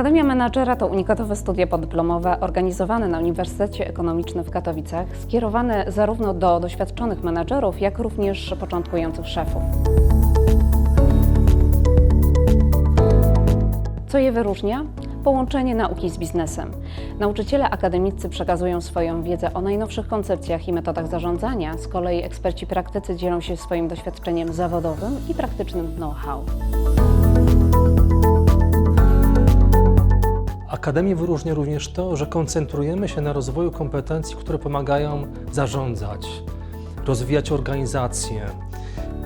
Akademia Menadżera to unikatowe studia podyplomowe organizowane na Uniwersytecie Ekonomicznym w Katowicach, skierowane zarówno do doświadczonych menadżerów, jak również początkujących szefów. Co je wyróżnia? Połączenie nauki z biznesem. Nauczyciele akademicy przekazują swoją wiedzę o najnowszych koncepcjach i metodach zarządzania, z kolei eksperci praktycy dzielą się swoim doświadczeniem zawodowym i praktycznym know-how. Akademię wyróżnia również to, że koncentrujemy się na rozwoju kompetencji, które pomagają zarządzać, rozwijać organizacje,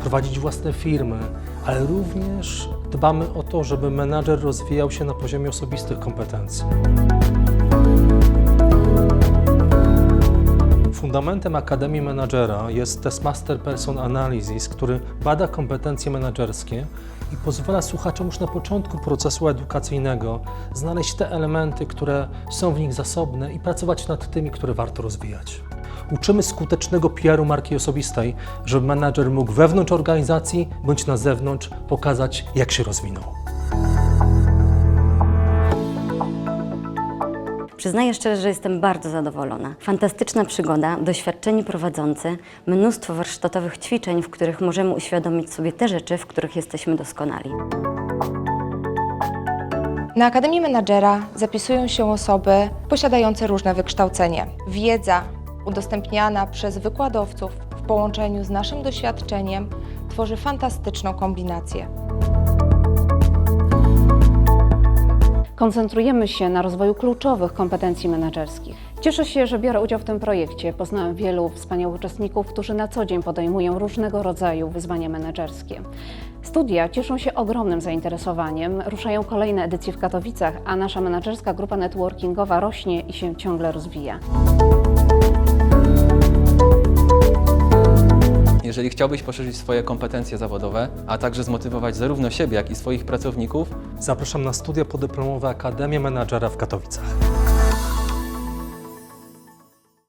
prowadzić własne firmy, ale również dbamy o to, żeby menadżer rozwijał się na poziomie osobistych kompetencji. Fundamentem Akademii Menadżera jest test Master Person Analysis, który bada kompetencje menedżerskie i pozwala słuchaczom już na początku procesu edukacyjnego znaleźć te elementy, które są w nich zasobne i pracować nad tymi, które warto rozwijać. Uczymy skutecznego PR-u marki osobistej, żeby menadżer mógł wewnątrz organizacji bądź na zewnątrz pokazać, jak się rozwinął. Przyznaję szczerze, że jestem bardzo zadowolona. Fantastyczna przygoda, doświadczeni prowadzący, mnóstwo warsztatowych ćwiczeń, w których możemy uświadomić sobie te rzeczy, w których jesteśmy doskonali. Na Akademii Menadżera zapisują się osoby posiadające różne wykształcenie. Wiedza udostępniana przez wykładowców w połączeniu z naszym doświadczeniem tworzy fantastyczną kombinację. Koncentrujemy się na rozwoju kluczowych kompetencji menedżerskich. Cieszę się, że biorę udział w tym projekcie. Poznałem wielu wspaniałych uczestników, którzy na co dzień podejmują różnego rodzaju wyzwania menedżerskie. Studia cieszą się ogromnym zainteresowaniem, ruszają kolejne edycje w Katowicach, a nasza menedżerska grupa networkingowa rośnie i się ciągle rozwija. Jeżeli chciałbyś poszerzyć swoje kompetencje zawodowe, a także zmotywować zarówno siebie, jak i swoich pracowników, Zapraszam na studia podyplomowe Akademia Menadżera w Katowicach.